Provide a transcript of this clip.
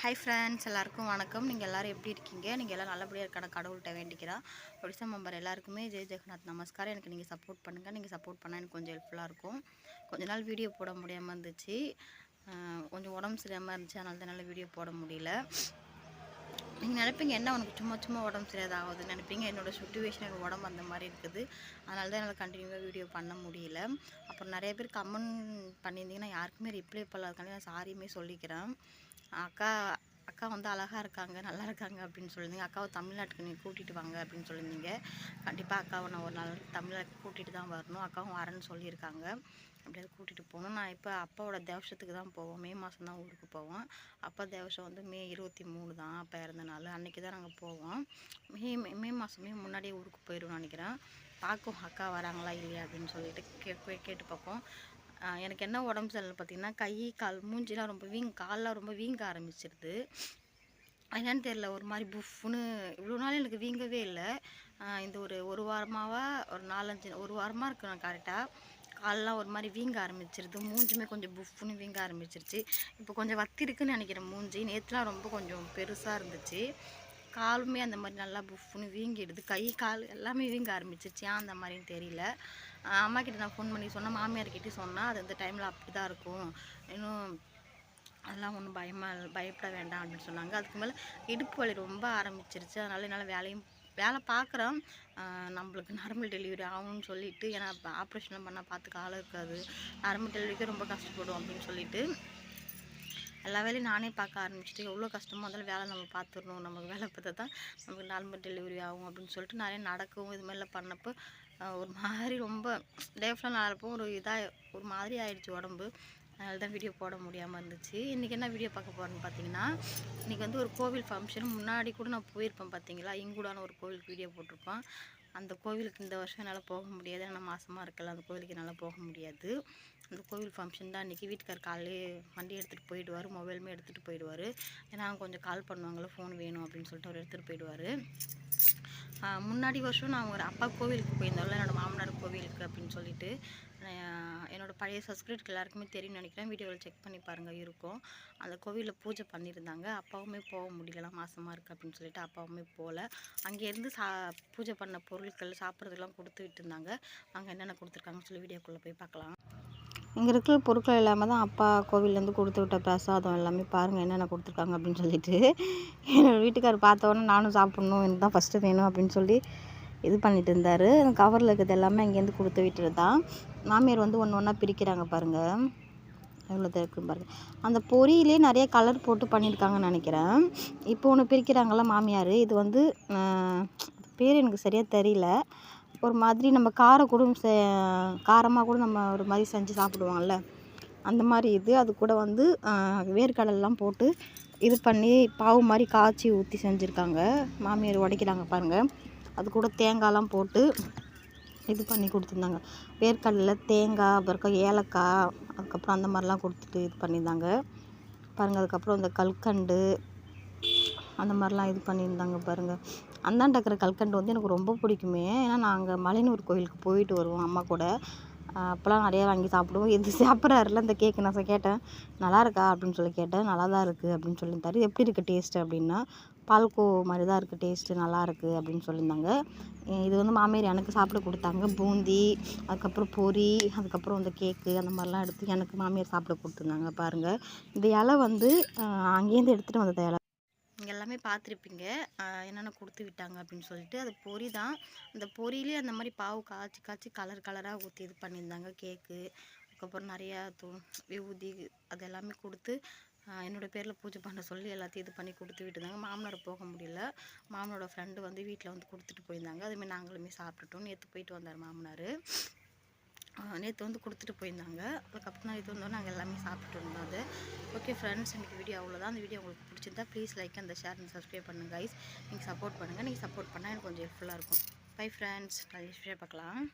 Hi friends எல்லாருக்கும் வணக்கம். நீங்கள் எல்லோரும் எப்படி இருக்கீங்க? நீங்கள் எல்லாம் நல்லபடியாக இருக்கான கடவுள்கிட்ட வேண்டிக்கிறேன் ஒடிசா மெம்பர் எல்லாருக்குமே ஜெய் ஜெகநாத் நமஸ்காரம். எனக்கு நீங்கள் சப்போர்ட் பண்ணுங்கள் நீங்கள் சப்போர்ட் பண்ணால் எனக்கு கொஞ்சம் ஹெல்ப்ஃபுல்லாக இருக்கும். கொஞ்ச நாள் வீடியோ போட முடியாமல் இருந்துச்சு. கொஞ்சம் உடம்பு சரியாமல் இருந்துச்சு. அதனால தான் வீடியோ போட முடியல. நீங்கள் நினைப்பீங்க என்ன உனக்கு சும்மா சும்மா உடம்பு சரியாக ஆகுது நினைப்பீங்க? என்னோடய சுச்சுவேஷன் எனக்கு உடம்பு அந்த மாதிரி இருக்குது. அதனால தான் என்னால் கண்டினியூவாக வீடியோ பண்ண முடியல. அப்புறம் நிறைய பேர் கமெண்ட் பண்ணியிருந்தீங்கன்னா யாருக்குமே ரிப்ளை பண்ணாததுக்காண்டி நான் சாரியுமே சொல்லிக்கிறேன். அக்கா அக்கா வந்து அழகாக இருக்காங்க நல்லா இருக்காங்க அப்படின்னு சொல்லியிருந்தீங்க. அக்காவை தமிழ்நாட்டுக்கு நீங்கள் கூட்டிகிட்டு வாங்க அப்படின்னு சொல்லியிருந்தீங்க. கண்டிப்பாக அக்காவை நான் ஒரு நாள் தமிழ்நாட்டுக்கு கூட்டிகிட்டு தான் வரணும். அக்காவும் வரேன்னு சொல்லியிருக்காங்க. அப்படியே கூட்டிகிட்டு போகணும். நான் இப்போ அப்பாவோட தேவசத்துக்கு தான் போவோம். மே மாதம் தான் ஊருக்கு போவோம். அப்பா தேவசம் வந்து மே இருபத்தி மூணு தான் அப்போ இறந்த நாள். அன்றைக்கி தான் நாங்கள் போவோம். மே மே மாதமே முன்னாடியே ஊருக்கு போயிடுவோம் நினைக்கிறேன். பார்க்கும் அக்கா வராங்களா இல்லையா அப்படின்னு சொல்லிட்டு கே கேட்டு பார்ப்போம். எனக்கு என்ன உடம்பு சரியில்லை பார்த்தீங்கன்னா கை கால் மூஞ்சிலாம் ரொம்ப வீங்க காலெலாம் ரொம்ப வீங்க ஆரம்பிச்சிருது. என்னன்னு தெரில ஒரு மாதிரி புஃப்னு இவ்வளோ நாள் எனக்கு வீங்கவே இல்லை. இந்த ஒரு ஒரு வாரமாவா ஒரு நாலஞ்சு ஒரு வாரமாக இருக்கு நான் கரெக்டாக காலெலாம் ஒரு மாதிரி வீங்க ஆரம்பிச்சிருது மூஞ்சுமே கொஞ்சம் புஃப்னு வீங்க ஆரம்பிச்சிருச்சு. இப்போ கொஞ்சம் வத்தி இருக்குன்னு நினைக்கிறேன் மூஞ்சி நேற்றுலாம் ரொம்ப கொஞ்சம் பெருசாக இருந்துச்சு. காலுமே அந்த மாதிரி நல்லா புஃப்னு வீங்கிடுது கை கால் எல்லாமே வீங்க ஆரம்பிச்சிருச்சு ஏன் அந்த மாதிரின்னு தெரியல. அம்மா கிட்ட நான் ஃபோன் பண்ணி சொன்னேன். மாமியார்கிட்ட சொன்னால் அது அந்த டைமில் அப்படி தான் இருக்கும். இன்னும் அதெல்லாம் ஒன்றும் பயமாக பயப்பட வேண்டாம் அப்படின்னு சொன்னாங்க. அதுக்கு மேலே இடுப்பு வலி ரொம்ப ஆரம்பிச்சிருச்சு. அதனால் என்னால் வேலையும் வேலை பார்க்குறோம் நம்மளுக்கு நார்மல் டெலிவரி ஆகும்னு சொல்லிட்டு ஏன்னா ஆப்ரேஷன் பண்ணால் பார்த்துக்க ஆள் இருக்காது. நார்மல் டெலிவரிக்கு ரொம்ப கஷ்டப்படும் அப்படின்னு சொல்லிட்டு எல்லா வேலையும் நானே பார்க்க ஆரம்பிச்சிட்டு எவ்வளோ கஷ்டமோ அதில் வேலை நம்ம பார்த்துடணும். நமக்கு வேலை பார்த்தா தான் நமக்கு நார்மல் டெலிவரி ஆகும் அப்படின்னு சொல்லிட்டு நிறைய நடக்கவும் இது மாதிரிலாம் பண்ணப்போ ஒரு மாதிரி ரொம்ப லைஃப்பில் நல்லா இருப்போம் ஒரு இதாக ஒரு மாதிரி ஆயிடுச்சு உடம்பு. அதனால தான் வீடியோ போட முடியாமல் இருந்துச்சு. இன்றைக்கி என்ன வீடியோ பார்க்க போகிறேன்னு பார்த்தீங்கன்னா இன்றைக்கி வந்து ஒரு கோவில் ஃபங்க்ஷன் முன்னாடி கூட நான் போயிருப்பேன் பார்த்தீங்களா இங்கூடான ஒரு கோவிலுக்கு வீடியோ போட்டிருப்பேன். அந்த கோவிலுக்கு இந்த வருஷம் என்னால் போக முடியாது. ஏன்னா மாதமாக இருக்கலாம் அந்த கோவிலுக்கு என்னால் போக முடியாது. அந்த கோவில் ஃபங்க்ஷன் தான் இன்றைக்கி வீட்டுக்கார் காலையிலே வண்டி எடுத்துகிட்டு போயிடுவார். மொபைலுமே எடுத்துகிட்டு போயிடுவார். ஏன்னா கொஞ்சம் கால் பண்ணுவாங்களே ஃபோன் வேணும் அப்படின்னு சொல்லிட்டு அவர் எடுத்துகிட்டு போயிடுவார். முன்னாடி வருஷம் நான் ஒரு அப்பா கோவிலுக்கு போயிருந்தோம்ல என்னோடய மாமனார் கோவிலுக்கு அப்படின்னு சொல்லிட்டு. என்னோடய பழைய சப்ஸ்கிரைப்க்கு எல்லாருக்குமே தெரியும்னு நினைக்கிறேன். வீடியோவில் செக் பண்ணி பாருங்கள் இருக்கும். அந்த கோவிலில் பூஜை பண்ணியிருந்தாங்க. அப்பாவுமே போக முடியலாம் மாசமாக இருக்குது அப்படின்னு சொல்லிட்டு அப்பாவுமே போகல அங்கேருந்து சா பூஜை பண்ண பொருட்கள் சாப்பிட்றதுலாம் கொடுத்து விட்டுருந்தாங்க அங்கே என்னென்ன கொடுத்துருக்காங்கன்னு சொல்லி வீடியோக்குள்ளே போய் பார்க்கலாம். இங்கே இருக்கிற பொருட்கள் இல்லாமல் தான் அப்பா கோவிலேருந்து கொடுத்து விட்ட பிரசாதம் எல்லாமே பாருங்கள் என்னென்ன கொடுத்துருக்காங்க அப்படின்னு சொல்லிட்டு. என்னோடய வீட்டுக்கார் பார்த்தோன்னே நானும் சாப்பிட்ணும் எனக்கு தான் ஃபஸ்ட்டு வேணும் அப்படின்னு சொல்லி இது பண்ணிட்டு இருந்தார். கவரில் இருக்கிறது எல்லாமே இங்கேருந்து கொடுத்து விட்டுறது தான். மாமியார் வந்து ஒன்று ஒன்றா பிரிக்கிறாங்க பாருங்கள் எவ்வளோ இருக்குன்னு பாருங்கள் அந்த பொரியிலே நிறைய கலர் போட்டு பண்ணியிருக்காங்கன்னு நினைக்கிறேன். இப்போ ஒன்று பிரிக்கிறாங்களா மாமியார் இது வந்து பேர் எனக்கு சரியாக தெரியல. ஒரு மாதிரி நம்ம கார கூட காரமாக கூட நம்ம ஒரு மாதிரி செஞ்சு சாப்பிடுவோம்ல அந்த மாதிரி இது. அது கூட வந்து வேர்க்கடலைலாம் போட்டு இது பண்ணி பாவு மாதிரி காய்ச்சி ஊற்றி செஞ்சுருக்காங்க. மாமியார் உடைக்கிறாங்க பாருங்கள் அது கூட தேங்காய்லாம் போட்டு இது பண்ணி கொடுத்துருந்தாங்க. வேர்க்கடலில் தேங்காய் அப்புறம் ஏலக்காய் அதுக்கப்புறம் அந்த மாதிரிலாம் கொடுத்துட்டு இது பண்ணியிருந்தாங்க. பாருங்கள் அதுக்கப்புறம் இந்த கல்கண்டு அந்த மாதிரிலாம் இது பண்ணியிருந்தாங்க பாருங்கள் அந்தாண்ட இருக்கிற கல்கண்டு வந்து எனக்கு ரொம்ப பிடிக்குமே. ஏன்னா நாங்கள் மலையனூர் கோயிலுக்கு போயிட்டு வருவோம் அம்மா கூட. அப்போல்லாம் நிறையா வாங்கி சாப்பிடுவோம். இது சாப்பிட்றாருல இந்த கேக்கு நான் கேட்டேன். நல்லா இருக்கா? அப்படின்னு சொல்லி கேட்டேன். நல்லா தான் இருக்குது அப்படின்னு சொல்லியிருந்தாரு. எப்படி இருக்குது டேஸ்ட்டு அப்படின்னா பால்கோ மாதிரி தான் இருக்குது டேஸ்ட்டு நல்லா இருக்குது அப்படின்னு சொல்லியிருந்தாங்க. இது வந்து மாமியார் எனக்கு சாப்பிட கொடுத்தாங்க. பூந்தி அதுக்கப்புறம் பொரி அதுக்கப்புறம் இந்த கேக்கு அந்த மாதிரிலாம் எடுத்து எனக்கு மாமியார் சாப்பிட கொடுத்துருந்தாங்க பாருங்கள் இந்த இலை வந்து அங்கேருந்து எடுத்துகிட்டு வந்தது இலை இங்கே எல்லாமே பார்த்துருப்பீங்க என்னென்ன கொடுத்து விட்டாங்க அப்படின்னு சொல்லிட்டு அது பொரி தான். அந்த பொரியிலே அந்த மாதிரி பாவு காய்ச்சி காய்ச்சி கலர் கலராக ஊற்றி இது பண்ணியிருந்தாங்க கேக்கு அதுக்கப்புறம் நிறையா தூ விபூதி அது எல்லாமே கொடுத்து என்னோடய பேரில் பூஜை பண்ண சொல்லி எல்லாத்தையும் இது பண்ணி கொடுத்து விட்டுருந்தாங்க மாமனார் போக முடியல. மாமனோட ஃப்ரெண்டு வந்து வீட்டில் வந்து கொடுத்துட்டு போயிருந்தாங்க. அதுமாதிரி நாங்களுமே சாப்பிட்டுட்டோம். நேற்று போயிட்டு வந்தார் மாமனார். நேற்று வந்து கொடுத்துட்டு போயிருந்தாங்க. அதுக்கப்புறம் நேற்று வந்தோம் நாங்கள் எல்லாமே சாப்பிட்டு இருந்தோம் அது. ஓகே ஃப்ரெண்ட்ஸ் எனக்கு வீடியோ அவ்வளோதான் அந்த வீடியோ உங்களுக்கு பிடிச்சிருந்தா ப்ளீஸ் லைக் அந்த ஷேர் அண்ட் சப்ஸ்கிரைப் பண்ணுங்கள் கைஸ் நீங்கள் சப்போர்ட் பண்ணுங்கள் நீங்கள் சப்போர்ட் பண்ணால் எனக்கு கொஞ்சம் ஹெல்ப்ஃபுல்லாக இருக்கும். பை ஃப்ரெண்ட்ஸ் நிறைய பார்க்கலாம்.